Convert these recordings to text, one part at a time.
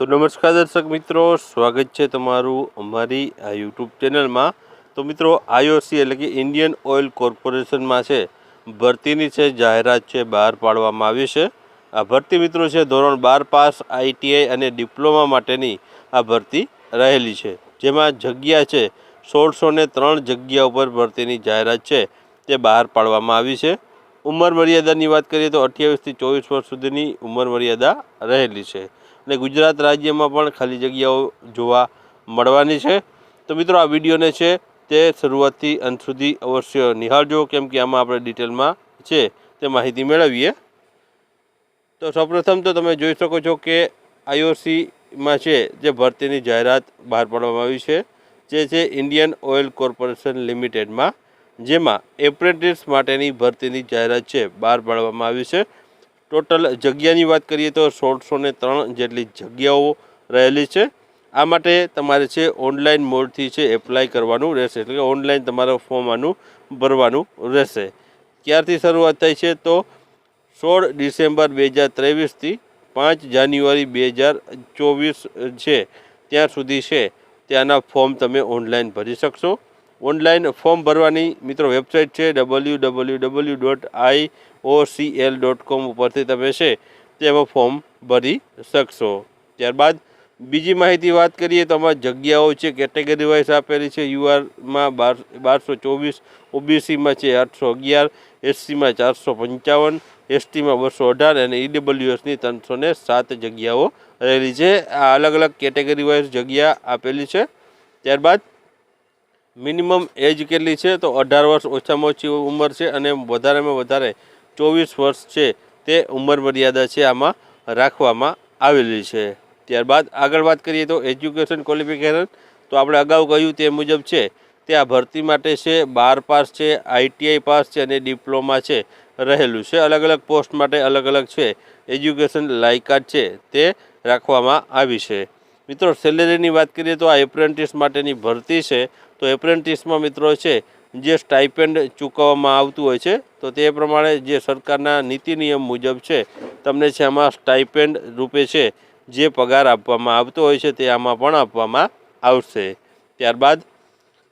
તો નમસ્કાર દર્શક મિત્રો, સ્વાગત છે તમારું અમારી આ યુટ્યુબ ચેનલમાં. તો મિત્રો આઈઓસી એટલે કે ઇન્ડિયન ઓઇલ કોર્પોરેશનમાં છે, ભરતીની છે, જાહેરાત છે, બહાર પાડવામાં આવી છે. આ ભરતી મિત્રો છે, ધોરણ બાર પાસ આઈટીઆઈ અને ડિપ્લોમા માટેની આ ભરતી રહેલી છે. જેમાં જગ્યા છે, સોળસો ને ત્રણ જગ્યા ઉપર ભરતીની જાહેરાત છે, તે બહાર પાડવામાં આવી છે. ઉંમર મર્યાદાની વાત કરીએ તો અઠ્યાવીસથી ચોવીસ વર્ષ સુધીની ઉંમર મર્યાદા રહેલી છે. અને ગુજરાત રાજ્યમાં પણ ખાલી જગ્યાઓ જોવા મળવાની છે. તો મિત્રો, આ વિડીયોને છે તે શરૂઆતથી અંત સુધી અવશ્ય નિહાળજો. કેમ કે આમાં આપણે ડિટેલમાં છે તે માહિતી મેળવીએ. તો સૌપ્રથમ તો તમે જોઈ શકો છો કે આઈઓસીમાં છે જે ભરતીની જાહેરાત બહાર પાડવામાં આવી છે, જે છે ઇન્ડિયન ઓઇલ કોર્પોરેશન લિમિટેડમાં, જેમાં એપ્રેન્ટિસ માટેની ભરતીની જાહેરાત છે બહાર પાડવામાં આવી છે. ટોટલ જગ્યાની વાત કરીએ તો સોળસો ને ત્રણ જેટલી જગ્યાઓ રહેલી છે. આ માટે તમારે છે ઓનલાઈન મોડથી છે એપ્લાય કરવાનું રહેશે. એટલે કે ઓનલાઈન તમારે ફોર્મ આનું ભરવાનું રહેશે. ક્યારથી શરૂઆત થાય છે તો સોળ ડિસેમ્બર બે હજાર ત્રેવીસથી પાંચ જાન્યુઆરી બે હજાર ચોવીસ છે. ત્યાં સુધી છે ત્યાંના ફોર્મ તમે ઓનલાઈન ભરી શકશો. ઓનલાઈન ફોર્મ ભરવાની મિત્રો વેબસાઇટ છે W W W dot I O C L dot com ઉપરથી તમે છે તેમાં ફોર્મ ભરી શકશો. ત્યારબાદ બીજી માહિતી વાત કરીએ તો આમાં જગ્યાઓ છે, કેટેગરી વાઇઝ આપેલી છે યુઆરમાં બાર, બારસો ચોવીસ, ઓબીસીમાં છે આઠસો અગિયાર, એસસીમાં ચારસો પંચાવન, એસટીમાં બસો અઢાર અને ઈડબ્લ્યુએસની ત્રણસો ને સાત જગ્યાઓ રહેલી છે. આ અલગ અલગ કેટેગરી વાઇઝ જગ્યા આપેલી છે. ત્યારબાદ મિનિમમ એજ કેટલી છે? તો અઢાર વર્ષ ઓછામાં ઓછી ઉંમર છે અને વધારેમાં વધારે ચોવીસ વર્ષ છે તે ઉંમર મર્યાદા છે આમાં રાખવામાં આવેલી છે. ત્યારબાદ આગળ વાત કરીએ તો એજ્યુકેશન ક્વોલિફિકેશન. તો આપણે અગાઉ કહ્યું તે મુજબ છે તે આ ભરતી માટે છે, બાર પાસ છે, આઈટીઆઈ પાસ છે અને ડિપ્લોમા છે રહેલું છે. અલગ અલગ પોસ્ટ માટે અલગ અલગ છે. એજ્યુકેશન લાયકાત છે તે રાખવામાં આવી છે. મિત્રો, સેલેરીની વાત કરીએ તો આ એપ્રેન્ટિસ માટેની ભરતી છે. તો એપ્રેન્ટિસમાં મિત્રો છે, જે સ્ટાઇપેન્ડ ચૂકવવામાં આવતું હોય છે, તો તે પ્રમાણે જે સરકારના નીતિ નિયમ મુજબ છે, તમને છે આમાં સ્ટાઇપેન્ડ રૂપે છે, જે પગાર આપવામાં આવતો હોય છે, તે આમાં પણ આપવામાં આવશે. ત્યારબાદ,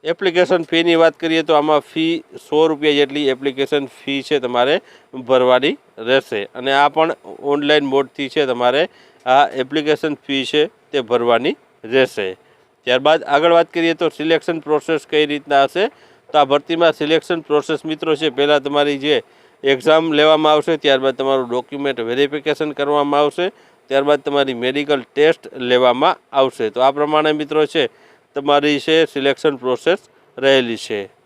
એપ્લિકેશન ફીની વાત કરીએ તો આમાં ફી સો રૂપિયા જેટલી એપ્લિકેશન ફી છે તમારે ભરવાની રહેશે. અને આ પણ ઓનલાઈન મોડથી છે તમારે આ એપ્લિકેશન ફી છે તે ભરવાની રહેશે. ત્યારબાદ આગળ વાત કરીએ તો સિલેક્શન પ્રોસેસ કઈ રીતના હશે? તો આ ભરતીમાં સિલેક્શન પ્રોસેસ મિત્રો છે, પહેલાં તમારી જે એક્ઝામ લેવામાં આવશે, ત્યારબાદ તમારું ડોક્યુમેન્ટ વેરિફિકેશન કરવામાં આવશે, ત્યારબાદ તમારી મેડિકલ ટેસ્ટ લેવામાં આવશે. તો આ પ્રમાણે મિત્રો છે, તમારી છે સિલેક્શન પ્રોસેસ રહેલી છે.